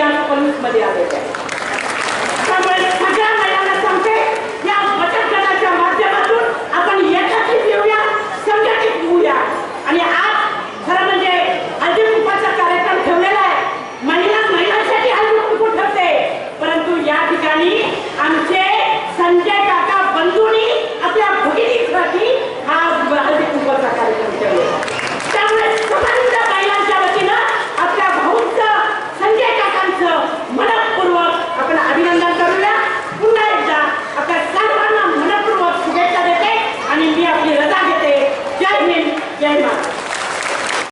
आज पलूसमध्ये आलेले आहे त्यामुळे